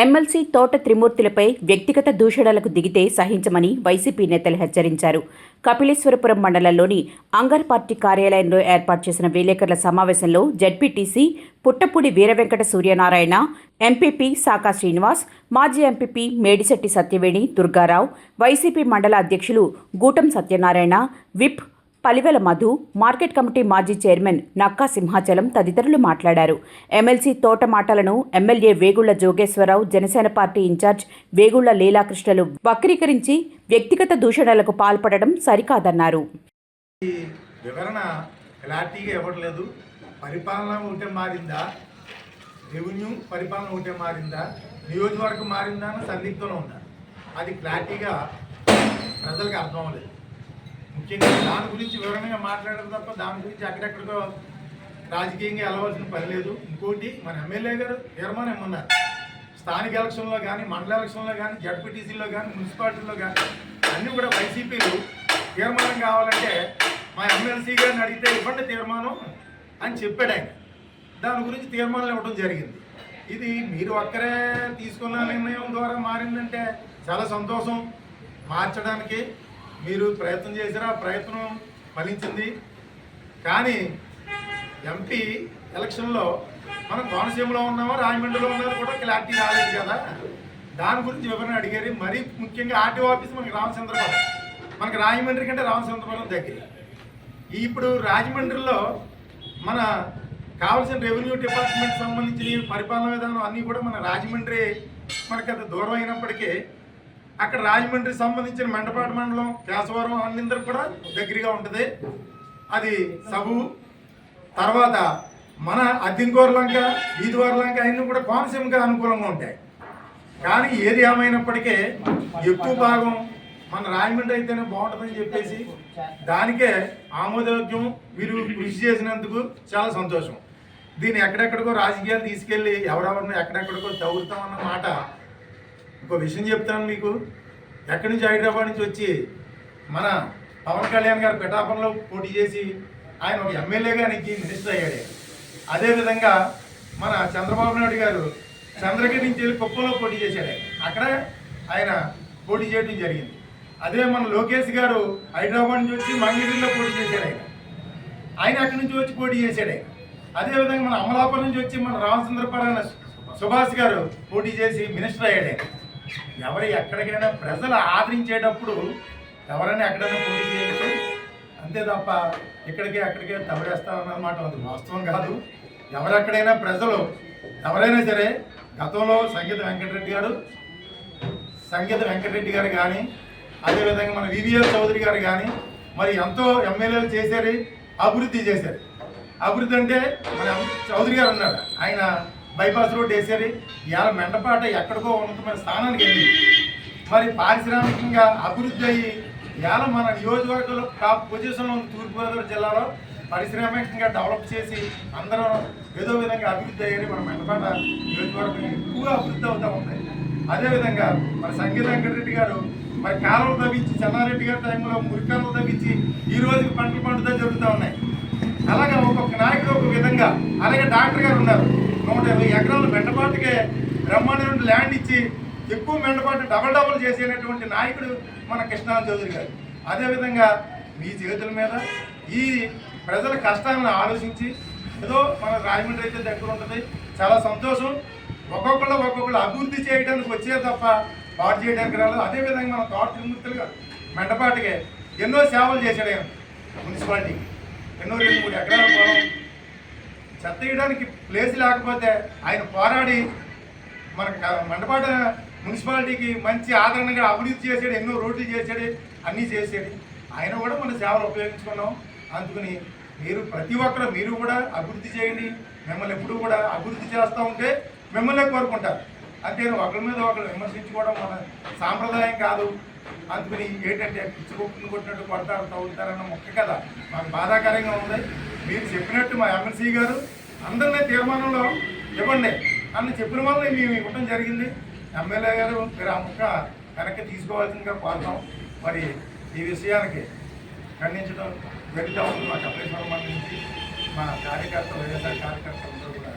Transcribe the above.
MLC తోట త్రిమూర్తులపై వ్యక్తిగత దూషణలకు దిగితే సహించమని వైసీపీ నేతలు హెచ్చరించారు. కపిలేశ్వరపురం మండలంలోని అంగర్ పార్టీ కార్యాలయంలో ఏర్పాటు చేసిన విలేకరుల సమావేశంలో జడ్పీటీసీ పుట్టపూడి వీరవెంకట సూర్యనారాయణ ఎంపీపీ సాకా శ్రీనివాస్ మాజీ ఎంపీపీ మేడిశెట్టి సత్యవేణి దుర్గారావు వైసీపీ మండల అధ్యక్షులు Gutam Satyanarayana whip Palivela Madhu market committee మాజీ చైర్మన్ నక్కా సింహాచలం తదితరులు మాట్లాడారు. ఎమ్మెల్సీ తోట మాటలను MLA Vegulla Jogeswararao Janasena party in charge Vegulla లీలాకృష్ణలు వక్రీకరించి వ్యక్తిగత దూషణలకు పాల్పడడం సరికాదన్నారు. వివరణ క్లారిటీగా ఇవ్వట్లేదు. పరిపాలన ఉంటే మారిందా? రెవెన్యూ పరిపాలన ఉంటే మారిందా? నియోజకవర్గం మారిందా? అని సందిగ్ధంలో ఉన్నారు. అది క్లారిటీగా ప్రజలకు అర్థం అవ్వలేదు. ముఖ్యంగా దాని గురించి వివరంగా మాట్లాడడం తప్ప దాని గురించి అక్కడెక్కడికో రాజకీయంగా వెళ్ళవలసిన పని లేదు. ఇంకోటి మన ఎమ్మెల్యే గారు తీర్మానం ఏమన్నారు? స్థానిక ఎలక్షన్లో కానీ మండల ఎలక్షన్లో కానీ జడ్పీటీసీలో కానీ మున్సిపాలిటీలో కానీ అన్నీ కూడా వైసీపీలు తీర్మానం కావాలంటే మా ఎమ్మెల్సీ గారిని అడిగితే ఇవ్వండి తీర్మానం అని చెప్పాడు ఆయన. దాని గురించి తీర్మానం ఇవ్వడం జరిగింది. ఇది మీరు ఒక్కరే తీసుకున్న నిర్ణయం ద్వారా మారిందంటే చాలా సంతోషం. మార్చడానికి మీరు ప్రయత్నం చేసినా ఆ ప్రయత్నం ఫలించింది. కానీ ఎంపీ ఎలక్షన్లో మనం కోనసీమలో ఉన్నామో రాజమండ్రిలో ఉన్నామో కూడా క్లారిటీ రాలేదు కదా. దాని గురించి వివరణ అడిగారు మరీ ముఖ్యంగా ఆర్టీఓ ఆఫీస్ మనకి రామచంద్రపురం మనకి రాజమండ్రి కంటే రామచంద్రపురం దగ్గర. ఇప్పుడు రాజమండ్రిలో మన కావాల్సిన రెవెన్యూ డిపార్ట్మెంట్ సంబంధించిన పరిపాలన విధానం అన్నీ కూడా మన రాజమండ్రి మనకి అంత దూరం అయినప్పటికీ అక్కడ రాజమండ్రి సంబంధించిన మెండపాటి మండలం కేశవరం అన్నిందరూ కూడా దగ్గరగా ఉంటుంది. అది సబు. తర్వాత మన అద్దింకోర లంక ఈదువార లంక అన్నీ కూడా కోనసీమకి అనుకూలంగా ఉంటాయి. కానీ ఏది ఏమైనప్పటికీ ఎక్కువ భాగం మన రాజమండ్రి అయితేనే బాగుంటుందని చెప్పేసి దానికే ఆమోదయోగ్యం వీరు కృషి చేసినందుకు చాలా సంతోషం. దీన్ని ఎక్కడెక్కడికో రాజకీయాలు తీసుకెళ్ళి ఎవరెవరిని ఎక్కడెక్కడికో చదువుతామన్న మాట ఇంకో విషయం చెప్తాను మీకు. ఎక్కడి నుంచి హైదరాబాద్ నుంచి వచ్చి మన పవన్ కళ్యాణ్ గారు పిఠాపురంలో పోటీ చేసి ఆయన ఒక ఎమ్మెల్యేగా నెగ్గి మినిస్టర్ అయ్యాడు. అదేవిధంగా మన చంద్రబాబు నాయుడు గారు చంద్రగిరి నుంచి వెళ్ళి కుప్పంలో పోటీ చేశాడు. అక్కడ ఆయన పోటీ చేయడం జరిగింది. అదే మన లోకేష్ గారు హైదరాబాద్ నుంచి వచ్చి మంగళగిరిలో పోటీ చేశాడు ఆయన. ఆయన అక్కడి నుంచి వచ్చి పోటీ చేశాడు. ఆయన అదేవిధంగా మన అమలాపురం నుంచి వచ్చి మన రామచంద్రపాలన సుభాష్ గారు పోటీ చేసి మినిస్టర్ అయ్యాడు. ఎవరు ఎక్కడికైనా ప్రజలు ఆదరించేటప్పుడు ఎవరైనా ఎక్కడైనా పోటీ చేయొచ్చు అంతే తప్ప ఇక్కడికే అక్కడికే తవడేస్తామన్నమాట అది వాస్తవం కాదు. ఎవరెక్కడైనా ప్రజలు ఎవరైనా సరే గతంలో సంగీత వెంకటరెడ్డి గారు సంగీత వెంకటరెడ్డి గారు కానీ అదేవిధంగా మన వివిఎల్ చౌదరి గారు కానీ మరి ఎంతో ఎమ్మెల్యేలు చేశారు అభివృద్ధి చేశారు. అభివృద్ధి అంటే మన చౌదరి గారు అన్నారు. ఆయన బైపాస్ రోడ్ వేసేది. ఇవాళ మెండపాట ఎక్కడికో ఉన్నతమైన స్థానానికి వెళ్ళింది మరి పారిశ్రామికంగా అభివృద్ధి అయ్యి ఇవాళ మన నియోజకవర్గంలో టాప్ పొజిషన్లో ఉంది తూర్పుగోదావరి జిల్లాలో పారిశ్రామికంగా డెవలప్ చేసి అందరం ఏదో విధంగా అభివృద్ధి అయ్యారు మన మెండపాట నియోజకవర్గం ఎక్కువగా అభివృద్ధి అవుతూ ఉంది. అదేవిధంగా మన సంగీత వెంకటరెడ్డి గారు మరి కాలువలు తవ్వించి చెన్నారెడ్డి గారి టైంలో మురికాలు తవ్వించి ఈ రోజుకి పంటలు పండుతా జరుగుతూ ఉన్నాయి. అలాగే ఒక్కొక్క నాయకుడు ఒక విధంగా అలాగే డాక్టర్ గారు ఉన్నారు. నూట యాభై ఎకరాలు మెండపాటుకే బ్రహ్మాండమైన ల్యాండ్ ఇచ్చి ఎక్కువ మెండపాటు డబల్ డబల్ చేసేటటువంటి నాయకుడు మన కృష్ణా చౌదరి గారు. అదేవిధంగా మీ చేతుల మీద ఈ ప్రజల కష్టాలను ఆలోచించి ఏదో మన రాజమండ్రి అయితే దగ్గర ఉంటుంది. చాలా సంతోషం. ఒక్కొక్కళ్ళు ఒక్కొక్కళ్ళు అభివృద్ధి చేయడానికి వచ్చే తప్ప పాటు చేయడానికి రాలేదు. అదేవిధంగా మన తోట తిరుమూర్తులుగా మెండపాటికే ఎన్నో సేవలు చేశాడు మున్సిపాలిటీకి. ఎన్నో రెండు మూడు ఎకరాల పొలం చెత్త వేయడానికి ప్లేస్ లేకపోతే ఆయన పోరాడి మన మండపాట మున్సిపాలిటీకి మంచి ఆదరణగా అభివృద్ధి చేశాడు ఎన్నో రోడ్లు చేశాడు అన్నీ చేశాడు. ఆయన కూడా మన సేవలు ఉపయోగించుకున్నాం. అందుకని మీరు ప్రతి ఒక్కరు మీరు కూడా అభివృద్ధి చేయండి. మిమ్మల్ని ఎప్పుడు కూడా అభివృద్ధి చేస్తూ ఉంటే మిమ్మల్ని కోరుకుంటారు. అంతే ఒకరి మీద ఒకరు విమర్శించుకోవడం మన సాంప్రదాయం కాదు. అందుకని ఏంటంటే పిచ్చి కుక్కను కొట్టినట్టు కొడతారు తగులుతారన్న మొక్క కదా. మాకు బాధాకరంగా ఉంది. మీరు చెప్పినట్టు మా ఎమ్మెల్సీ గారు అందరినీ తీర్మానంలో ఇవ్వండి. అని చెప్పిన వల్ల మేము ఇవ్వడం జరిగింది. ఎమ్మెల్యే గారు మీరు ఆ ముక్క వెనక్కి తీసుకోవాల్సిందిగా కోరుతాం మరి ఈ విషయానికి ఖండించడం జరుగుతూ ఉంది మా కపిలేశ్వరం నుంచి మా కార్యకర్తలు వైఎస్ఆర్ కార్యకర్తలందరూ కూడా